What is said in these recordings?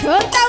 쳤다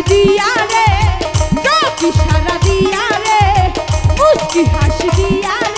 দিয়া রে সারা দিয়া রে মুস্কি হাসি দিয়া রে